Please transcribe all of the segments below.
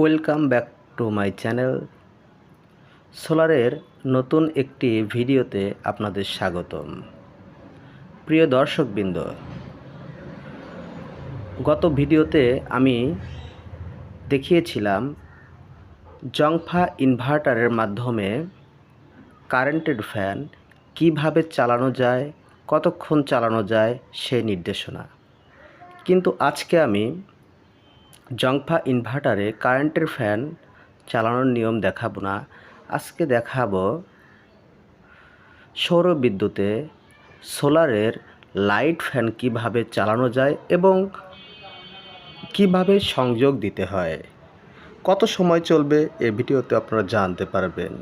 Welcome back to my channel. সোলারের নতুন একটি ভিডিওতে আপনাদের স্বাগতম। প্রিয় দর্শকবৃন্দ, গত ভিডিওতে আমি দেখিয়েছিলাম জংফা ইনভার্টারের মাধ্যমে কারেন্টের ফ্যান কীভাবে চালানো যায়, কতক্ষণ চালানো যায় সেই নির্দেশনা। কিন্তু আজকে আমি জংফা ইনভার্টারে কারেন্টের ফ্যান চালানোর নিয়ম দেখাবো না। আজকে দেখাবো সৌর বিদ্যুতে সোলারের লাইট ফ্যান কীভাবে চালানো যায় এবং কীভাবে সংযোগ দিতে হয়। কত সময় চলবে এ ভিডিওতে আপনারা জানতে পারবেন।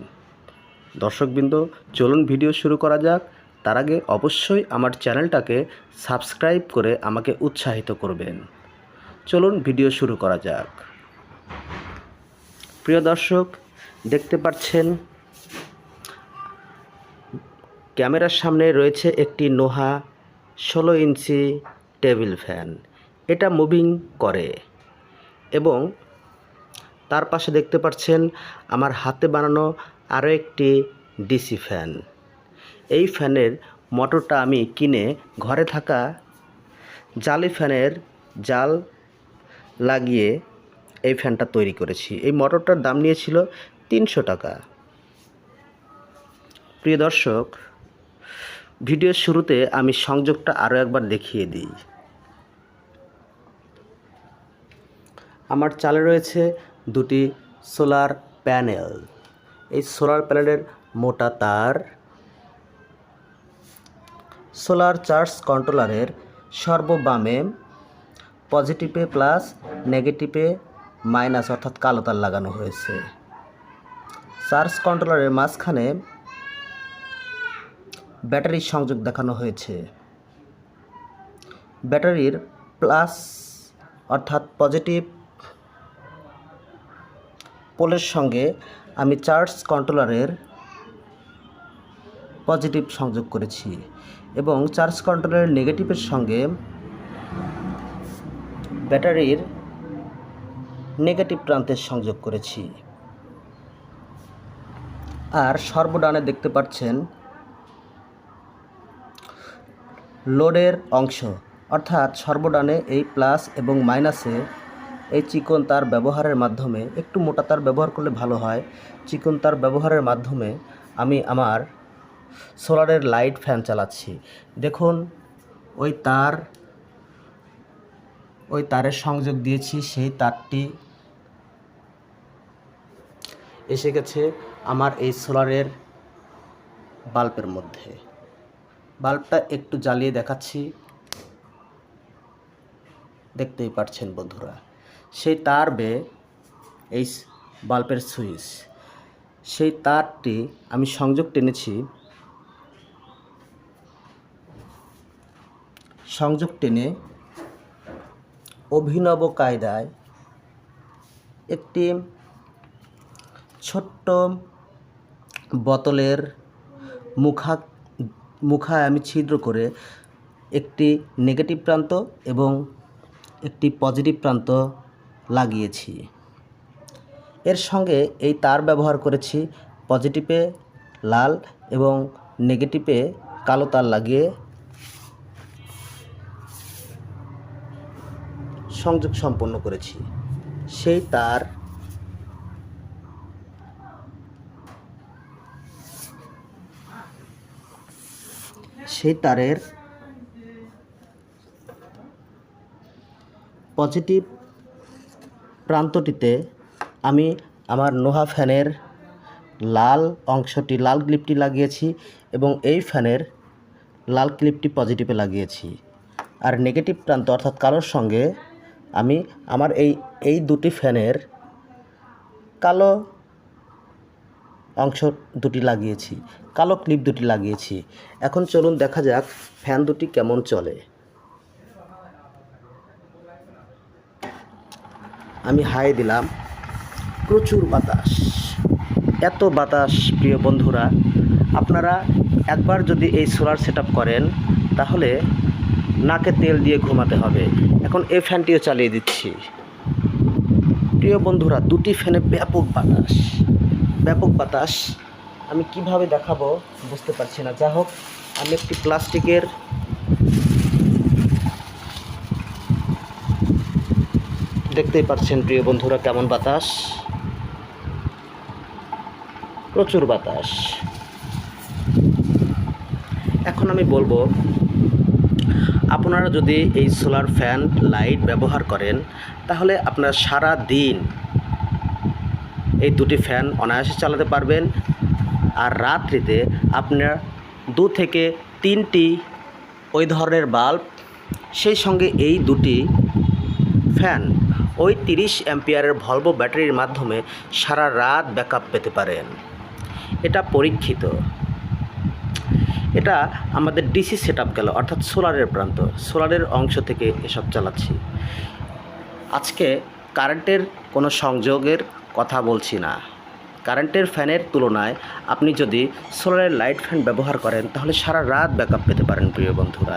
দর্শকবৃন্দ, চলুন ভিডিও শুরু করা যাক। তার আগে অবশ্যই আমার চ্যানেলটাকে সাবস্ক্রাইব করে আমাকে উৎসাহিত করবেন। চলুন ভিডিও শুরু করা যাক। প্রিয় দর্শক, দেখতে পাচ্ছেন, ক্যামেরার সামনে রয়েছে একটি নোহা ষোলো ইঞ্চি টেবিল ফ্যান। এটা মুভিং করে এবং তার পাশে দেখতে পাচ্ছেন, আমার হাতে বানানো আরও একটি ডিসি ফ্যান। এই ফ্যানের মোটরটা আমি কিনে ঘরে থাকা জালি ফ্যানের জাল লাগিয়ে এই ফ্যানটা তৈরি করেছি। এই মোটরটার দাম নিয়েছিল তিনশো টাকা। প্রিয় দর্শক, ভিডিওর শুরুতে আমি সংযোগটা আরও একবার দেখিয়ে দিই। আমার চালে রয়েছে দুটি সোলার প্যানেল। এই সোলার প্যানেলের মোটা তার, সোলার চার্জ কন্ট্রোলারের সর্ববামে পজিটিভে প্লাস, নেগেটিভে মাইনাস অর্থাৎ কালো তার লাগানো হয়েছে। চার্জ কন্ট্রোলারের মাঝখানে ব্যাটারির সংযোগ দেখানো হয়েছে। ব্যাটারির প্লাস অর্থাৎ পজিটিভ পোলের সঙ্গে আমি চার্জ কন্ট্রোলারের পজিটিভ সংযোগ করেছি এবং চার্জ কন্ট্রোলারের নেগেটিভের সঙ্গে ব্যাটারির নেগেটিভ প্রান্তের সংযোগ করেছি। আর সর্বডানে দেখতে পাচ্ছেন লোডের অংশ। অর্থাৎ সর্বডানে এই প্লাস এবং মাইনাসে এই চিকন তার ব্যবহারের মাধ্যমে, একটু মোটা তার ব্যবহার করলে ভালো হয়। চিকন তার ব্যবহারের মাধ্যমে আমি আমার সোলারের লাইট ফ্যান চালাচ্ছি। দেখুন, ওই তার ওই তারের সংযোগ দিয়েছি, সেই তারটি এসে গেছে আমার এই সোলারের বাল্বের মধ্যে। বাল্বটা একটু জ্বালিয়ে দেখাচ্ছি। দেখতেই পাচ্ছেন বন্ধুরা, সেই তার বে, এই বাল্বের সুইচ, সেই তারটি আমি সংযোগ টেনেছি। সংযোগ টেনে অভিনব কায়দায় একটি ছোট্ট বোতলের মুখা, মুখায় আমি ছিদ্র করে একটি নেগেটিভ প্রান্ত এবং একটি পজিটিভ প্রান্ত লাগিয়েছি। এর সঙ্গে এই তার ব্যবহার করেছি, পজিটিভে লাল এবং নেগেটিভে কালো তার লাগিয়ে সংযোগ সম্পন্ন করেছি। সেই তার সেই তারের পজিটিভ প্রান্তটিতে আমি আমার নোহা ফ্যানের লাল অংশটি, লাল ক্লিপটি লাগিয়েছি এবং এই ফ্যানের লাল ক্লিপটি পজিটিভে লাগিয়েছি। আর নেগেটিভ প্রান্ত অর্থাৎ কালোর সঙ্গে আমি আমার এই এই দুটি ফ্যানের কালো অংশ দুটি লাগিয়েছি, কালো ক্লিপ দুটি লাগিয়েছি। এখন চলুন দেখা যাক ফ্যান দুটি কেমন চলে। আমি হাই দিলাম, প্রচুর বাতাস। এত বাতাস, প্রিয় বন্ধুরা, আপনারা একবার যদি এই সোলার সেট করেন, তাহলে নাকে তেল দিয়ে ঘুমাতে হবে। এখন এই ফ্যানটিও চালিয়ে দিচ্ছি। প্রিয় বন্ধুরা, দুটি ফ্যানে ব্যাপক বাতাস। ব্যাপক বাতাস। আমি কীভাবে দেখাবো বুঝতে পারছি না। যা হোক, আমি একটি প্লাস্টিকের দেখতেই পাচ্ছেন প্রিয় বন্ধুরা কেমন বাতাস। প্রচুর বাতাস। এখন আমি বলব আপনারা যদি এই সোলার ফ্যান লাইট ব্যবহার করেন, তাহলে আপনারা সারা দিন এই দুটি ফ্যান অনায়াসে চালাতে পারবেন। আর রাত্রিতে আপনার দু থেকে তিনটি ওই ধরনের বাল্ব, সেই সঙ্গে এই দুটি ফ্যান ওই তিরিশ অ্যাম্পিয়ারের ভলভো ব্যাটারির মাধ্যমে সারা রাত ব্যাকআপ পেতে পারেন। এটা পরীক্ষিত। এটা আমাদের ডিসি সেট আপ গেল, অর্থাৎ সোলারের প্রান্ত। সোলারের অংশ থেকে এসব চালাচ্ছি। আজকে কারেন্টের কোনো সংযোগের কথা বলছি না। কারেন্টের ফ্যানের তুলনায় আপনি যদি সোলারের লাইট ফ্যান ব্যবহার করেন, তাহলে সারা রাত ব্যাকআপ পেতে পারেন, প্রিয় বন্ধুরা।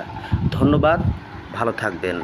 ধন্যবাদ, ভালো থাকবেন।